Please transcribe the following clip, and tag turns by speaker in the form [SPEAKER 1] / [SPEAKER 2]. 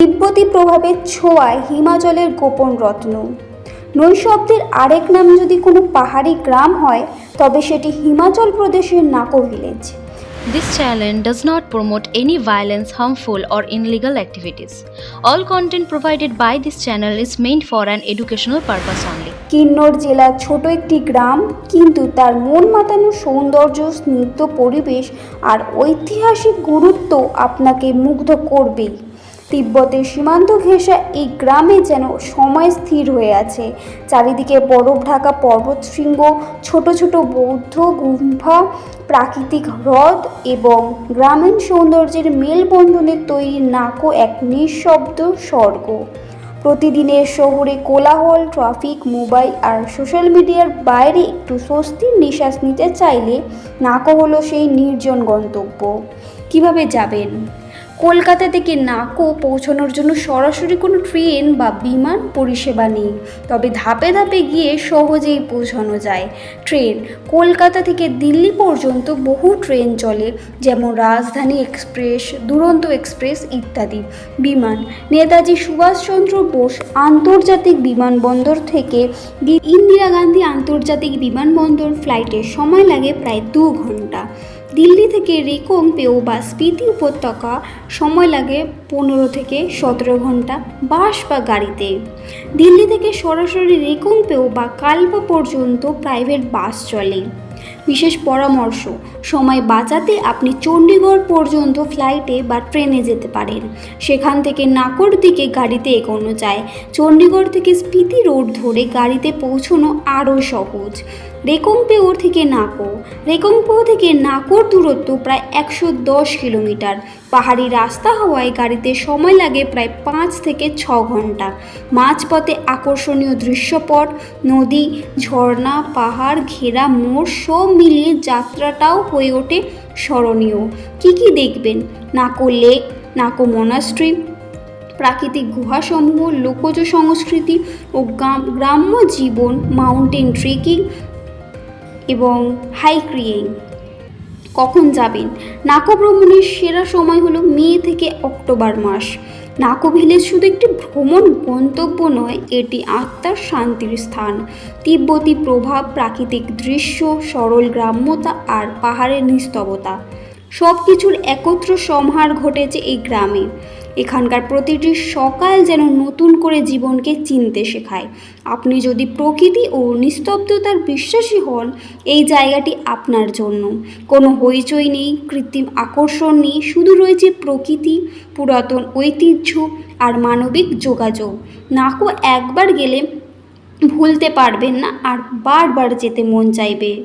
[SPEAKER 1] তিব্বতী প্রভাবের ছোঁয়ায় হিমাচলের গোপন রত্ন নৈশব্দের আরেক নাম যদি কোনো পাহাড়ি গ্রাম হয় তবে সেটি হিমাচল প্রদেশের Nako village
[SPEAKER 2] This channel does not promote any violence, harmful, or illegal activities. All content provided by this channel is meant for an educational purpose only.
[SPEAKER 1] Kinnaur জেলার ছোট একটি গ্রাম কিন্তু তার মন মাতানো সৌন্দর্য স্নিগ্ধ পরিবেশ আর ঐতিহাসিক গুরুত্ব আপনাকে মুগ্ধ করবেই তিব্বতের সীমান্ত ঘেঁষা এই গ্রামে যেন সময় স্থির হয়ে আছে। চারিদিকে বরফ ঢাকা পর্বতশৃঙ্গ ছোট ছোট বৌদ্ধ গুম্ফা, প্রাকৃতিক হ্রদ এবং গ্রামীণ সৌন্দর্যের মেলবন্ধনে তৈরি নাকো এক নিঃশব্দ স্বর্গ। প্রতিদিনের শহরে কোলাহল, ট্রাফিক, মোবাইল আর সোশ্যাল মিডিয়ার বাইরে একটু স্বস্তির নিঃশ্বাস নিতে চাইলে নাকো হলো সেই নির্জন গন্তব্য। কীভাবে যাবেন? কলকাতা থেকে নাকো পৌঁছানোর জন্য সরাসরি কোনো ট্রেন বা বিমান পরিষেবা নেই। তবে ধাপে ধাপে গিয়ে সহজেই পৌঁছানো যায়। ট্রেন, কলকাতা থেকে দিল্লি পর্যন্ত বহু ট্রেন চলে, যেমন রাজধানী এক্সপ্রেস, দুরন্ত এক্সপ্রেস ইত্যাদি। বিমান, নেতাজি সুভাষচন্দ্র বোস আন্তর্জাতিক বিমানবন্দর থেকে ইন্দিরা গান্ধী আন্তর্জাতিক বিমানবন্দর ফ্লাইটে সময় লাগে প্রায় দু ঘণ্টা। দিল্লি থেকে রেকং পেও বা স্পিতি উপত্যকা, সময় লাগে পনেরো থেকে সতেরো ঘণ্টা বাস বা গাড়িতে। দিল্লি থেকে সরাসরি রেকং পেও বা কালপা পর্যন্ত প্রাইভেট বাস চলে। বিশেষ পরামর্শ, সময় বাঁচাতে আপনি চণ্ডীগড় পর্যন্ত ফ্লাইটে বা ট্রেনে যেতে পারেন। সেখান থেকে নাকর দিকে গাড়িতে এগোনো যায়। চণ্ডীগড় থেকে স্পিতি রোড ধরে গাড়িতে পৌঁছানো আরও সহজ। রেকংপেও থেকে নাকো। রেকংপেও থেকে নাকোর দূরত্ব প্রায় একশো দশ কিলোমিটার। পাহাড়ি রাস্তা হওয়ায় গাড়িতে সময় লাগে প্রায় পাঁচ থেকে ছ ঘণ্টা। মাঝপথে আকর্ষণীয় দৃশ্যপট, নদী, ঝর্ণা, পাহাড়, ঘেরা, মোড়, সব মিলিয়ে যাত্রাটাও হয়ে ওঠে স্মরণীয়। কী কী দেখবেন? নাকো লেক, নাকো মনাস্ট্রি, প্রাকৃতিক গুহাসমূহ, লোকজ সংস্কৃতি ও গ্রাম, গ্রাম্য জীবন, মাউন্টেন ট্রেকিং এবং হাইক্রিং কখন যাবেন? নাকো ভ্রমণের সেরা সময় হলো মে থেকে অক্টোবর মাস। নাকো ভিলেজ শুধু একটি ভ্রমণ গন্তব্য নয়, এটি আত্মার শান্তির স্থান। তিব্বতী প্রভাব, প্রাকৃতিক দৃশ্য, সরল গ্রাম্যতা আর পাহাড়ের নিস্তবতা। সব কিছুর একত্র সমাহার ঘটেছে এই গ্রামে। এখানকার প্রতিটি সকাল যেন নতুন করে জীবনকে চিনতে শেখায়। আপনি যদি প্রকৃতি ও নিস্তব্ধতার বিশ্বাসী হন, এই জায়গাটি আপনার জন্য। কোনো হইচই নেই, কৃত্রিম আকর্ষণ নেই, শুধু রয়েছে প্রকৃতি, পুরাতন ঐতিহ্য আর মানবিক যোগাযোগ। নাকো একবার গেলে ভুলতে পারবেন না আর বারবার যেতে মন চাইবে।